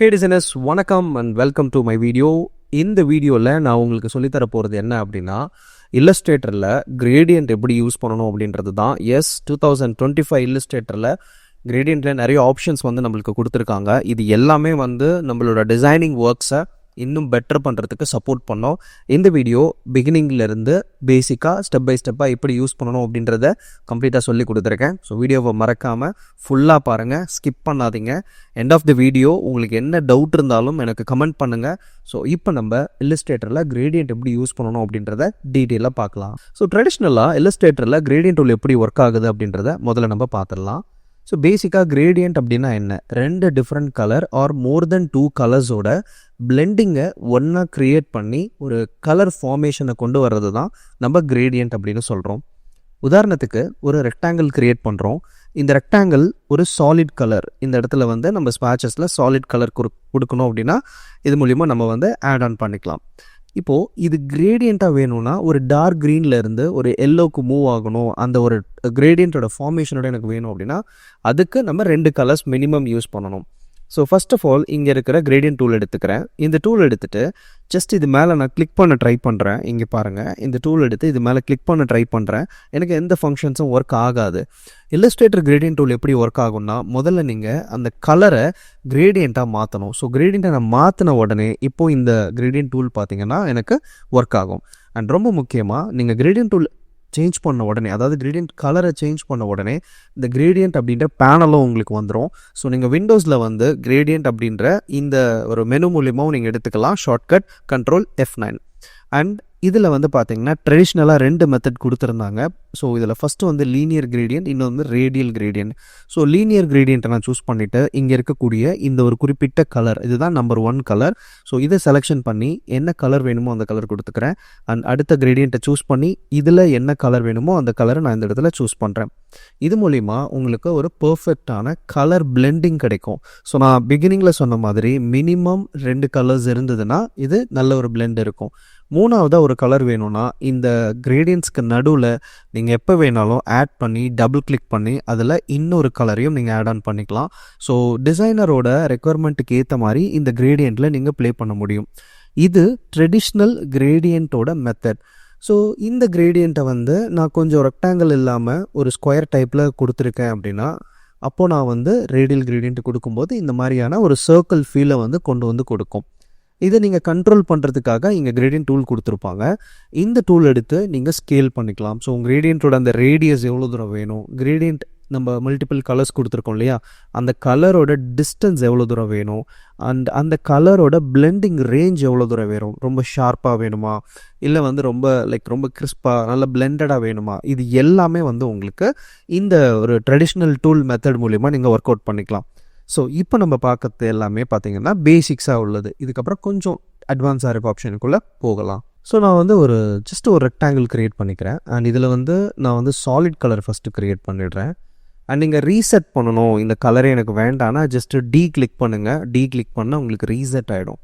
ஹே designers வணக்கம் and welcome to my video இந்த வீடியோவில் நான் உங்களுக்கு சொல்லித்தர போகிறது என்ன அப்படின்னா இல்லஸ்ட்ரேட்டரில் கிரேடியன்ட் எப்படி யூஸ் பண்ணணும் அப்படின்றது தான். As two thousand twenty five இல்லஸ்ட்ரேட்டரில் கிரேடியண்ட்டில் நிறைய ஆப்ஷன்ஸ் வந்து நம்மளுக்கு கொடுத்துருக்காங்க. இது எல்லாமே வந்து நம்மளோட டிசைனிங் ஒர்க்ஸை இன்னும் பெட்டர் பண்ணுறதுக்கு சப்போர்ட் பண்ணோம். இந்த வீடியோ இருந்து பேசிக்காக ஸ்டெப் பை ஸ்டெப்பாக எப்படி யூஸ் பண்ணணும் அப்படின்றத கம்ப்ளீட்டாக சொல்லி கொடுத்துருக்கேன். ஸோ வீடியோவை மறக்காமல் ஃபுல்லாக பாருங்கள் ஸ்கிப் பண்ணாதீங்க. எண்ட் ஆஃப் த வீடியோ உங்களுக்கு என்ன டவுட் இருந்தாலும் எனக்கு கமெண்ட் பண்ணுங்கள் ஸோ இப்போ நம்ம இல்லஸ்ட்ரேட்டரில் கிரேடியன்ட் எப்படி யூஸ் பண்ணணும் அப்படின்றத டீட்டெயிலாக பார்க்கலாம். ஸோ ட்ரெடிஷ்னலாக இல்லஸ்ட்ரேட்டரில் கிரேடியன்ட் டூல் எப்படி ஒர்க் ஆகுது அப்படின்றத முதல்ல நம்ம பார்த்துடலாம். ஸோ பேசிக்காக கிரேடியன்ட் அப்படின்னா என்ன? ரெண்டு different colour or more than two கலர்ஸோட பிளெண்டிங்கை ஒன்றா க்ரியேட் பண்ணி ஒரு கலர் ஃபார்மேஷனை கொண்டு வர்றது தான் நம்ம கிரேடியன்ட் அப்படின்னு சொல்கிறோம் உதாரணத்துக்கு ஒரு ரெக்டாங்கிள் க்ரியேட் பண்ணுறோம் இந்த ரெக்டாங்கிள் ஒரு சாலிட் கலர் இந்த இடத்துல வந்து நம்ம ஸ்பேச்சஸில் சாலிட் கலர் கொடுக்கணும் அப்படின்னா இது மூலிமா நம்ம வந்து ஆட் ஆன் பண்ணிக்கலாம். இப்போது இது கிரேடியண்ட்டாக வேணும்னா ஒரு டார்க் க்ரீனில் இருந்து ஒரு எல்லோக்கு மூவ் ஆகணும். அந்த ஒரு கிரேடியண்ட்டோட ஃபார்மேஷனோட எனக்கு வேணும் அப்படின்னா அதுக்கு நம்ம ரெண்டு கலர்ஸ் மினிமம் யூஸ் பண்ணணும். ஸோ ஃபர்ஸ்ட் ஆஃப் ஆல் இங்கே இருக்கிற கிரேடியன்ட் டூல் எடுத்துக்கிறேன். இந்த டூல் எடுத்துகிட்டு ஜஸ்ட் இது மேலே நான் கிளிக் பண்ண ட்ரை பண்ணுறேன் இங்கே பாருங்கள் இந்த டூல் எடுத்து இது மேலே கிளிக் பண்ண ட்ரை பண்ணுறேன் எனக்கு எந்த ஃபங்க்ஷன்ஸும் ஒர்க் ஆகாது. இல்லஸ்ட்ரேட்டர் கிரேடியன்ட் டூல் எப்படி ஒர்க் ஆகும்னா முதல்ல நீங்கள் அந்த கலரை கிரேடியண்ட்டாக மாற்றணும் ஸோ கிரேடியண்ட்டை நான் மாற்றின உடனே இப்போது இந்த கிரேடியன்ட் டூல் பார்த்தீங்கன்னா எனக்கு ஒர்க் ஆகும். அண்ட் ரொம்ப முக்கியமாக நீங்கள் கிரேடியன்ட் டூல் சேஞ்ச் பண்ண உடனே அதாவது கிரேடியன்ட் கலரை சேஞ்ச் பண்ண உடனே இந்த கிரேடியன்ட் அப்படின்ற பேனலும் உங்களுக்கு வந்துடும் ஸோ நீங்கள் விண்டோஸில் வந்து கிரேடியன்ட் அப்படின்ற இந்த ஒரு மெனு மூலியமாகவும் நீங்கள் எடுத்துக்கலாம். Shortcut control F nine and இதில் வந்து பார்த்தீங்கன்னா ட்ரெடிஷ்னலாக ரெண்டு மெத்தட் கொடுத்துருந்தாங்க. ஸோ இதில் ஃபஸ்ட்டு வந்து லீனியர் கிரேடியன்ட் இன்னும் வந்து ரேடியல் கிரேடியன்ட் ஸோ லீனியர் கிரேடியண்ட்டை நான் சூஸ் பண்ணிவிட்டு இங்கே இருக்கக்கூடிய இந்த ஒரு குறிப்பிட்ட கலர் இதுதான் நம்பர் ஒன் கலர் ஸோ இதை செலெக்ஷன் பண்ணி என்ன கலர் வேணுமோ அந்த கலர் கொடுத்துக்கிறேன். அண்ட் அடுத்த கிரேடியண்ட்டை சூஸ் பண்ணி இதில் என்ன கலர் வேணுமோ அந்த கலரை நான் இந்த இடத்துல சூஸ் பண்ணுறேன் இது மூலிமா உங்களுக்கு ஒரு பர்ஃபெக்டான கலர் பிளெண்டிங் கிடைக்கும். ஸோ நான் பிகினிங்கில் சொன்ன மாதிரி மினிமம் ரெண்டு கலர்ஸ் இருந்ததுன்னா இது நல்ல ஒரு பிளெண்ட் இருக்கும். மூணாவதாக ஒரு கலர் வேணும்னா இந்த கிரேடியன்ஸ்க்கு நடுவில் நீங்கள் எப்போ வேணாலும் ஆட் பண்ணி டபுள் கிளிக் பண்ணி அதில் இன்னொரு கலரையும் நீங்கள் ஆட் ஆன் பண்ணிக்கலாம். ஸோ டிசைனரோட ரெக்குவயர்மெண்ட்டுக்கு ஏற்ற மாதிரி இந்த கிரேடியண்ட்டில் நீங்கள் ப்ளே பண்ண முடியும். இது ட்ரெடிஷ்னல் கிரேடியண்ட்டோட மெத்தட் ஸோ இந்த கிரேடியண்ட்டை வந்து நான் கொஞ்சம் ரெக்டாங்கிள் இல்லாமல் ஒரு ஸ்கொயர் டைப்பில் கொடுத்துருக்கேன் அப்படின்னா அப்போது நான் வந்து ரேடியல் கிரேடியன்ட் கொடுக்கும்போது இந்த மாதிரியான ஒரு சர்க்கிள் ஃபீலை வந்து கொண்டு வந்து கொடுக்கும். இதை நீங்கள் கண்ட்ரோல் பண்ணுறதுக்காக இங்கே கிரேடியன்ட் டூல் கொடுத்துருப்பாங்க. இந்த டூல் எடுத்து நீங்கள் ஸ்கேல் பண்ணிக்கலாம். ஸோ கிரேடியண்ட்டோட அந்த ரேடியஸ் எவ்வளோ தூரம் வேணும்? கிரேடியண்ட் நம்ம மல்டிபிள் கலர்ஸ் கொடுத்துருக்கோம் இல்லையா? அந்த கலரோட டிஸ்டன்ஸ் எவ்வளோ தூரம் வேணும்? அண்ட் அந்த கலரோட பிளெண்டிங் ரேஞ்ச் எவ்வளோ தூரம் வேணும்? ரொம்ப ஷார்ப்பாக வேணுமா? இல்லை வந்து ரொம்ப லைக் ரொம்ப கிறிஸ்பாக நல்ல பிளெண்டடாக வேணுமா? இது எல்லாமே வந்து உங்களுக்கு இந்த ஒரு ட்ரெடிஷ்னல் டூல் மெத்தட் மூலிமா நீங்கள் ஒர்க் அவுட் பண்ணிக்கலாம். ஸோ இப்போ நம்ம பார்க்கறது எல்லாமே பார்த்தீங்கன்னா பேசிக்ஸாக உள்ளது. இதுக்கப்புறம் கொஞ்சம் அட்வான்ஸாக இருக்க ஆப்ஷனுக்குள்ளே போகலாம். ஸோ நான் வந்து ஒரு ஜஸ்ட் ஒரு ரெக்டாங்கிள் க்ரியேட் பண்ணிக்கிறேன். அண்ட் இதில் வந்து நான் வந்து சாலிட் கலர் ஃபஸ்ட்டு க்ரியேட் பண்ணிடுறேன். அண்ட் நீங்கள் ரீசெட் பண்ணணும். இந்த கலரே எனக்கு வேண்டாம்னா ஜஸ்ட்டு டீ கிளிக் பண்ணுங்கள் டீ கிளிக் பண்ணால் உங்களுக்கு ரீசெட் ஆகிடும்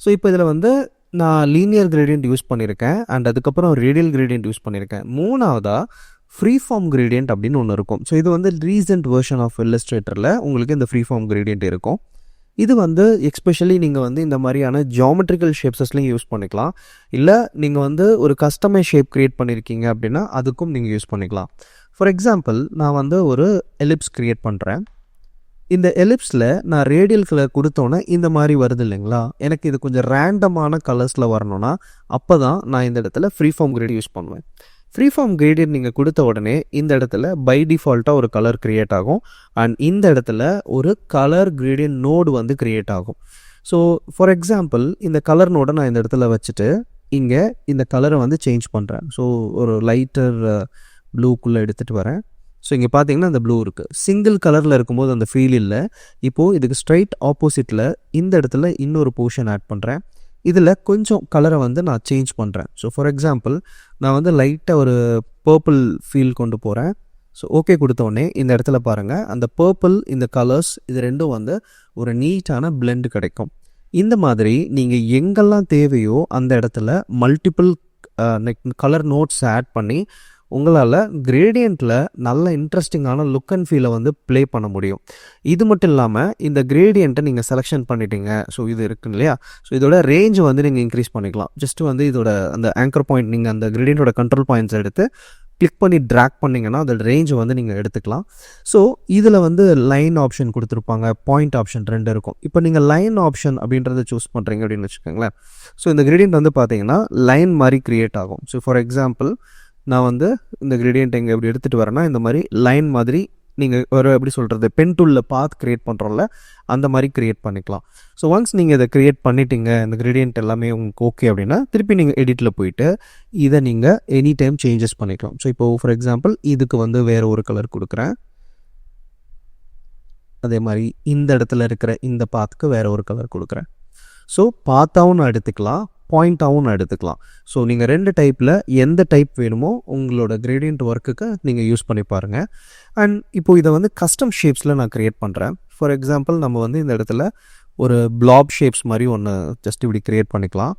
ஸோ இப்போ இதில் வந்து நான் லீனியர் கிரேடியன்ட் யூஸ் பண்ணியிருக்கேன். அண்ட் அதுக்கப்புறம் ரேடியல் கிரேடியன்ட் யூஸ் பண்ணியிருக்கேன். மூணாவதாக ஃப்ரீ ஃபார்ம் கிரேடியன்ட் அப்படின்னு ஒன்று இருக்கும். ஸோ இது வந்து ரீசெண்ட் வேர்ஷன் ஆஃப் இல்லஸ்ட்ரேட்டரில் உங்களுக்கு இந்த ஃப்ரீ ஃபார்ம் கிரேடியன்ட் இருக்கும். இது வந்து எக்ஸ்பெஷலி நீங்கள் வந்து இந்த மாதிரியான ஜாமெட்ரிக்கல் ஷேப்ஸஸ்லையும் யூஸ் பண்ணிக்கலாம். இல்லை நீங்கள் வந்து ஒரு கஸ்டமைஸ் ஷேப் க்ரியேட் பண்ணியிருக்கீங்க அப்படின்னா அதுக்கும் நீங்கள் யூஸ் பண்ணிக்கலாம். ஃபார் எக்ஸாம்பிள் நான் வந்து ஒரு எலிப்ஸ் க்ரியேட் பண்ணுறேன் இந்த எலிப்ஸில் நான் ரேடியல் கலர் கொடுத்தோன்னே இந்த மாதிரி வருது இல்லைங்களா? எனக்கு இது கொஞ்சம் ரேண்டமான கலர்ஸில் வரணும்னா அப்போ தான் நான் இந்த இடத்துல ஃப்ரீ ஃபார்ம் கிரேட் யூஸ் பண்ணுவேன். ஃப்ரீ ஃபார்ம் கிரேடியன்ட் நீங்கள் கொடுத்த உடனே இந்த இடத்துல பை டிஃபால்ட்டாக ஒரு கலர் க்ரியேட் ஆகும். அண்ட் இந்த இடத்துல ஒரு கலர் கிரேடியன்ட் நோடு வந்து க்ரியேட் ஆகும். ஸோ ஃபார் எக்ஸாம்பிள் இந்த கலர் நோடை நான் இந்த இடத்துல வச்சுட்டு இங்கே இந்த கலரை வந்து சேஞ்ச் பண்ணுறேன் ஸோ ஒரு லைட்டர் ப்ளூக்குள்ளே எடுத்துகிட்டு வரேன். ஸோ இங்கே பார்த்தீங்கன்னா அந்த ப்ளூ இருக்குது சிங்கிள் கலரில் இருக்கும்போது அந்த ஃபீல் இல்லை. இப்போது இதுக்கு ஸ்ட்ரைட் ஆப்போசிட்டில் இந்த இடத்துல இன்னொரு போர்ஷன் ஆட் பண்ணுறேன் இதில் கொஞ்சம் கலரை வந்து நான் சேஞ்ச் பண்ணுறேன் ஸோ ஃபார் எக்ஸாம்பிள் நான் வந்து லைட்டாக ஒரு பர்பிள் ஃபீல் கொண்டு போகிறேன் ஸோ ஓகே கொடுத்தோடனே இந்த இடத்துல பாருங்கள் அந்த பர்பிள் இந்த கலர்ஸ் இது ரெண்டும் வந்து ஒரு நீட்டான பிளெண்டு கிடைக்கும். இந்த மாதிரி நீங்கள் எங்கெல்லாம் தேவையோ அந்த இடத்துல மல்டிபிள் கலர் நோட்ஸ் ஆட் பண்ணி உங்களால் கிரேடியண்ட்டில் நல்ல இன்ட்ரெஸ்டிங்கான லுக் அண்ட் ஃபீலை வந்து ப்ளே பண்ண முடியும். இது மட்டும் இல்லாமல் இந்த கிரேடியண்ட்டை நீங்கள் செலெக்ஷன் பண்ணிட்டீங்க. ஸோ இது இருக்கு இல்லையா? ஸோ இதோட ரேஞ்ச் வந்து நீங்கள் இன்க்ரீஸ் பண்ணிக்கலாம். ஜஸ்ட் வந்து இதோட அந்த ஆங்கர் பாயிண்ட் நீங்கள் அந்த கிரேடியண்ட்டோட கண்ட்ரோல் பாயிண்ட்ஸ் எடுத்து கிளிக் பண்ணி ட்ராக் பண்ணிங்கன்னா அதோட ரேஞ்சை வந்து நீங்கள் எடுத்துக்கலாம். ஸோ இதில் வந்து லைன் ஆப்ஷன் கொடுத்துருப்பாங்க பாயிண்ட் ஆப்ஷன் ரெண்டு இருக்கும். இப்போ நீங்கள் லைன் ஆப்ஷன் அப்படின்றத சூஸ் பண்ணுறீங்க அப்படின்னு வச்சுக்கோங்களேன். ஸோ இந்த கிரேடியன்ட் வந்து பார்த்தீங்கன்னா லைன் மாதிரி க்ரியேட் ஆகும். ஸோ ஃபார் எக்ஸாம்பிள் நான் வந்து இந்த கிரேடியன்ட் எங்கே எப்படி எடுத்துகிட்டு வரேன்னா இந்த மாதிரி லைன் மாதிரி நீங்கள் ஒரு எப்படி சொல்கிறது பென் டூலில் பாத் க்ரியேட் பண்ணுறோம்ல அந்த மாதிரி க்ரியேட் பண்ணிக்கலாம். ஸோ ஒன்ஸ் நீங்கள் இதை க்ரியேட் பண்ணிட்டீங்க இந்த கிரேடியன்ட் எல்லாமே உங்களுக்கு ஓகே அப்படின்னா திருப்பி நீங்கள் எடிட்டில் போயிட்டு இதை நீங்கள் எனி டைம் சேஞ்சஸ் பண்ணிக்கலாம். ஸோ இப்போது ஃபார் எக்ஸாம்பிள் இதுக்கு வந்து வேறு ஒரு கலர் கொடுக்குறேன். அதே மாதிரி இந்த இடத்துல இருக்கிற இந்த பாத்துக்கு வேறு ஒரு கலர் கொடுக்குறேன். ஸோ பாத்தாவும் நான் எடுத்துக்கலாம். பாயிண்ட்டாகவும் நான் எடுத்துக்கலாம். ஸோ நீங்கள் ரெண்டு டைப்பில் எந்த டைப் வேணுமோ உங்களோட கிரேடியன்ட் ஒர்க்குக்கு நீங்கள் யூஸ் பண்ணி பாருங்கள் அண்ட் இப்போ இதை வந்து கஸ்டம் ஷேப்ஸில் நான் க்ரியேட் பண்ணுறேன் ஃபார் எக்ஸாம்பிள் நம்ம வந்து இந்த இடத்துல ஒரு பிளாப் ஷேப்ஸ் மாதிரி ஒன்று ஜஸ்ட் இப்படி க்ரியேட் பண்ணிக்கலாம்.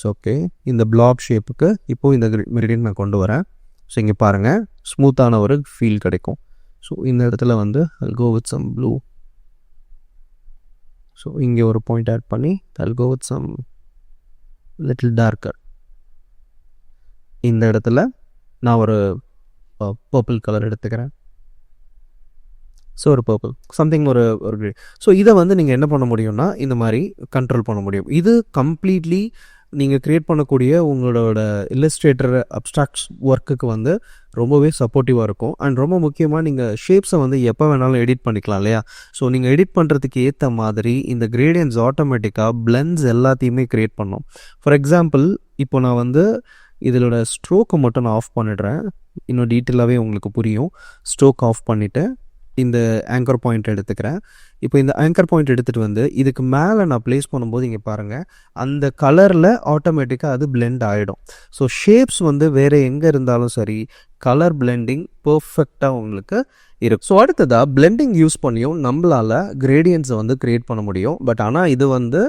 ஸோ ஓகே இந்த பிளாப் ஷேப்புக்கு இப்போது இந்த கிரேடியன்ட் நான் கொண்டு வரேன். ஸோ இங்கே பாருங்கள் ஸ்மூத்தான ஒரு ஃபீல் கிடைக்கும். ஸோ இந்த இடத்துல வந்து go with some blue so இங்கே ஒரு பாயிண்ட் ஆட் பண்ணி I'll with some little darker இந்த இடத்துல நான் ஒரு பர்பிள் கலர் எடுத்துக்கிறேன். ஸோ ஒரு பர்பிள் சம்திங் ஒரு ஒரு ஸோ இதை வந்து நீங்கள் என்ன பண்ண முடியும்னா இந்த மாதிரி கண்ட்ரோல் பண்ண முடியும். இது கம்ப்ளீட்லி நீங்கள் க்ரியேட் பண்ணக்கூடிய உங்களோட இல்லஸ்ட்ரேட்டர் அப்ட்ராக்ட்ஸ் ஒர்க்குக்கு வந்து ரொம்பவே சப்போர்ட்டிவாக இருக்கும். அண்ட் ரொம்ப முக்கியமாக நீங்கள் ஷேப்ஸை வந்து எப்போ வேணாலும் எடிட் பண்ணிக்கலாம் இல்லையா? ஸோ நீங்கள் எடிட் பண்ணுறதுக்கு ஏற்ற மாதிரி இந்த கிரேடியன்ஸ் ஆட்டோமேட்டிக்காக பிளெண்ட்ஸ் எல்லாத்தையுமே க்ரியேட் பண்ணோம் ஃபார் எக்ஸாம்பிள் இப்போ நான் வந்து இதோட ஸ்ட்ரோக்கை மட்டும் நான் ஆஃப் பண்ணிடுறேன். இன்னும் டீட்டெயிலாகவே உங்களுக்கு புரியும். ஸ்ட்ரோக் ஆஃப் பண்ணிவிட்டு இந்த ஆங்கர் பாயிண்ட் எடுத்துக்கிறேன். இப்போ இந்த ஆங்கர் பாயிண்ட் எடுத்துகிட்டு வந்து இதுக்கு மேலே நான் ப்ளேஸ் பண்ணும்போது இங்கே பாருங்கள் அந்த கலரில் ஆட்டோமேட்டிக்காக அது பிளெண்ட் ஆகிடும் ஸோ ஷேப்ஸ் வந்து வேறு எங்கே இருந்தாலும் சரி கலர் பிளெண்டிங் பர்ஃபெக்டாக உங்களுக்கு இருக்கும். ஸோ அடுத்ததாக பிளெண்டிங் யூஸ் பண்ணியும் நம்மளால் கிரேடியன்ஸை வந்து க்ரியேட் பண்ண முடியும். பட் ஆனால் இது வந்து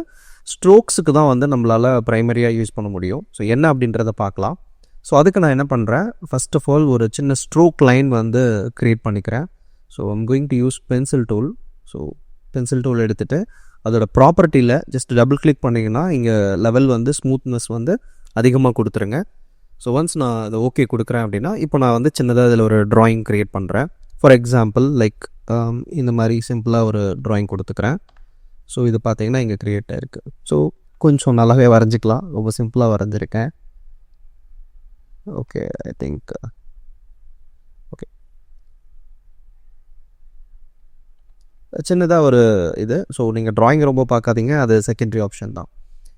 ஸ்ட்ரோக்ஸுக்கு தான் வந்து நம்மளால் ப்ரைமரியாக யூஸ் பண்ண முடியும். ஸோ என்ன அப்படின்றத பார்க்கலாம். ஸோ அதுக்கு நான் என்ன பண்ணுறேன் ஃபஸ்ட் ஆஃப் ஆல் ஒரு சின்ன ஸ்ட்ரோக் லைன் வந்து க்ரியேட் பண்ணிக்கிறேன். So I'm going to use pencil tool so pencil tool எடுத்துகிட்டு அதோட ப்ராப்பர்ட்டியில் ஜஸ்ட் டபுள் கிளிக் பண்ணிங்கன்னா இங்கே லெவல் வந்து ஸ்மூத்னஸ் வந்து அதிகமாக கொடுத்துருங்க. ஸோ ஒன்ஸ் நான் அதை ஓகே கொடுக்குறேன் அப்படின்னா இப்போ நான் வந்து சின்னதாக இதில் ஒரு ட்ராயிங் க்ரியேட் பண்ணுறேன் ஃபார் எக்ஸாம்பிள் லைக் இந்த மாதிரி சிம்பிளாக ஒரு ட்ராயிங் கொடுத்துக்கிறேன். ஸோ இது பார்த்தீங்கன்னா இங்கே க்ரியேட் ஆயிருக்கு. ஸோ கொஞ்சம் நல்லாவே வரைஞ்சிக்கலாம். ரொம்ப சிம்பிளாக வரைஞ்சிருக்கேன். ஓகே ஐ திங்க் சின்னதாக ஒரு இது. ஸோ நீங்கள் ட்ராயிங் ரொம்ப பார்க்காதீங்க. அது செகண்டரி ஆப்ஷன் தான்.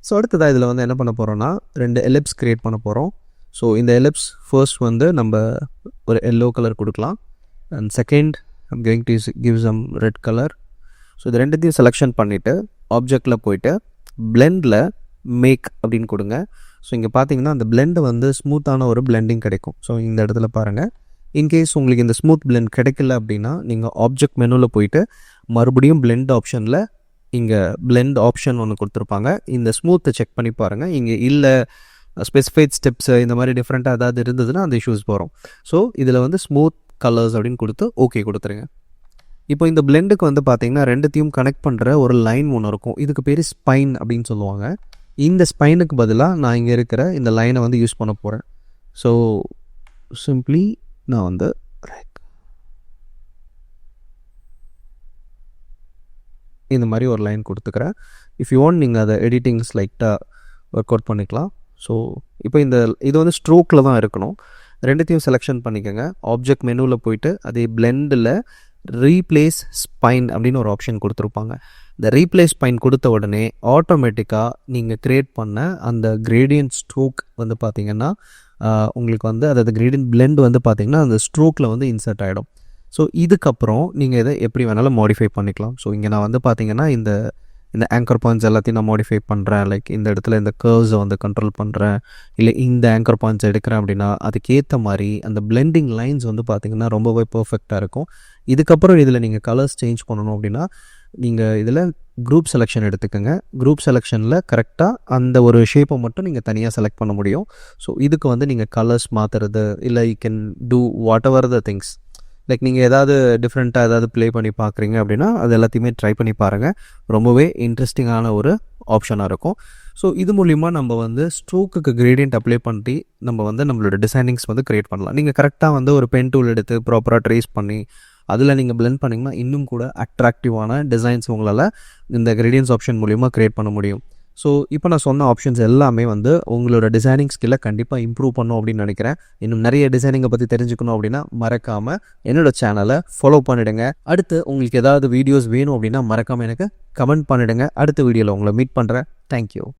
ஸோ அடுத்ததாக இதில் வந்து என்ன பண்ண போகிறோன்னா ரெண்டு எலிப்ஸ் க்ரியேட் பண்ண போகிறோம் ஸோ இந்த எலிப்ஸ் ஃபர்ஸ்ட் வந்து நம்ம ஒரு எல்லோ கலர் கொடுக்கலாம். And second I'm going to give some red colour so இது ரெண்டுத்தையும் செலெக்ஷன் பண்ணிவிட்டு ஆப்ஜெக்டில் போயிட்டு பிளெண்டில் மேக் அப்படின்னு கொடுங்க. ஸோ இங்கே பார்த்தீங்கன்னா அந்த பிளெண்டு வந்து ஸ்மூத்தான ஒரு பிளெண்டிங் கிடைக்கும். ஸோ இந்த இடத்துல பாருங்கள் இன்கேஸ் உங்களுக்கு இந்த ஸ்மூத் பிளெண்ட் கிடைக்கல அப்படின்னா நீங்கள் ஆப்ஜெக்ட் மெனுவில் போயிட்டு மறுபடியும் பிளெண்ட் ஆப்ஷனில் இங்கே பிளெண்ட் ஆப்ஷன் ஒன்று கொடுத்துருப்பாங்க. இந்த ஸ்மூத்தை செக் பண்ணி பாருங்கள் இங்கே இல்லை ஸ்பெசிஃபைட் ஸ்டெப்ஸு இந்த மாதிரி டிஃப்ரெண்ட்டாக ஏதாவது இருந்ததுன்னா அந்த இஷ்யூஸ் போகிறோம் ஸோ இதில் வந்து ஸ்மூத் கலர்ஸ் அப்படின்னு கொடுத்து ஓகே கொடுத்துருங்க. இப்போ இந்த பிளெண்டுக்கு வந்து பார்த்தீங்கன்னா ரெண்டுத்தையும் கனெக்ட் பண்ணுற ஒரு லைன் ஒன்று இருக்கும். இதுக்கு பேர் ஸ்பைன் அப்படின்னு சொல்லுவாங்க. இந்த ஸ்பைனுக்கு பதிலாக நான் இங்கே இருக்கிற இந்த லைனை வந்து யூஸ் பண்ண போகிறேன் ஸோ சிம்ப்ளி நான் வந்து இந்த மாதிரி ஒரு லைன் கொடுத்துக்கிறேன். இஃப் யூ ஒன்ட் நீங்கள் அதை எடிட்டிங்ஸ் லைட்டாக ஒர்க் அவுட் பண்ணிக்கலாம். ஸோ இப்போ இந்த இது வந்து ஸ்ட்ரோக்கில் தான் இருக்கணும். ரெண்டுத்தையும் செலெக்ஷன் பண்ணிக்கோங்க. ஆப்ஜெக்ட் மெனுவில் போயிட்டு அதே பிளெண்டில் ரீப்ளேஸ் ஸ்பைன் அப்படின்னு ஒரு ஆப்ஷன் கொடுத்துருப்பாங்க. இந்த ரீப்ளேஸ் ஸ்பைன் கொடுத்த உடனே ஆட்டோமேட்டிக்காக நீங்கள் க்ரியேட் பண்ண அந்த கிரேடியன்ட் ஸ்ட்ரோக் வந்து பார்த்திங்கன்னா உங்களுக்கு வந்து அதாவது கிரேடியன்ட் பிளெண்ட் வந்து பார்த்தீங்கன்னா அந்த ஸ்ட்ரோக்கில் வந்து இன்சர்ட் ஆகிடும் ஸோ இதுக்கப்புறம் நீங்கள் இதை எப்படி வேணாலும் மாடிஃபை பண்ணிக்கலாம். ஸோ இங்கே நான் வந்து பார்த்தீங்கன்னா இந்த இந்த ஆங்கர் பாயிண்ட்ஸ் எல்லாத்தையும் நான் மாடிஃபை பண்ணுறேன் லைக் இந்த இடத்துல இந்த கர்வ்ஸை வந்து கண்ட்ரோல் பண்ணுறேன் இல்லை இந்த ஆங்கர் பாயிண்ட்ஸ் எடுக்கிறேன் அப்படின்னா அதுக்கேற்ற மாதிரி அந்த பிளெண்டிங் லைன்ஸ் வந்து பார்த்திங்கன்னா ரொம்பவே பர்ஃபெக்டாக இருக்கும். இதுக்கப்புறம் இதில் நீங்கள் கலர்ஸ் சேஞ்ச் பண்ணணும் அப்படின்னா நீங்கள் இதில் குரூப் செலெக்ஷன் எடுத்துக்கோங்க. குரூப் செலெக்ஷனில் கரெக்டாக அந்த ஒரு ஷேப்பை மட்டும் நீங்கள் தனியாக செலக்ட் பண்ண முடியும். ஸோ இதுக்கு வந்து நீங்கள் கலர்ஸ் மாற்றுறது இல்லை you can do whatever the things like நீங்கள் ஏதாவது டிஃப்ரெண்ட்டாக ஏதாவது ப்ளே பண்ணி பார்க்குறீங்க அப்படின்னா அது எல்லாத்தையுமே ட்ரை பண்ணி பாருங்கள் ரொம்பவே இன்ட்ரெஸ்டிங்கான ஒரு ஆப்ஷனாக இருக்கும். ஸோ இது மூலிமா நம்ம வந்து ஸ்ட்ரோக்குக்கு கிரேடியன்ட் அப்ளை பண்ணி நம்ம வந்து நம்மளோட டிசைனிங்ஸ் வந்து க்ரியேட் பண்ணலாம். நீங்கள் கரெக்டாக வந்து ஒரு பென் டூல் எடுத்து ப்ராப்பராக ட்ரேஸ் பண்ணி அதில் நீங்கள் பிளெண்ட் பண்ணிங்கன்னா இன்னும் கூட அட்ராக்டிவான டிசைன்ஸ் உங்களால் இந்த கிரேடியன்ஸ் ஆப்ஷன் மூலிமா க்ரியேட் பண்ண முடியும். ஸோ இப்போ நான் சொன்ன ஆப்ஷன்ஸ் எல்லாமே வந்து உங்களோட டிசைனிங் ஸ்கில்லை கண்டிப்பாக இம்ப்ரூவ் பண்ணும் அப்படின்னு நினைக்கிறேன். இன்னும் நிறைய டிசைனிங்கை பற்றி தெரிஞ்சுக்கணும் அப்படின்னா மறக்காமல் என்னோட சேனலை ஃபாலோ பண்ணிவிடுங்க அடுத்து உங்களுக்கு ஏதாவது வீடியோஸ் வேணும் அப்படின்னா மறக்காமல் எனக்கு கமெண்ட் பண்ணிவிடுங்க அடுத்த வீடியோவில் உங்களை மீட் பண்ணுறேன் தேங்க்யூ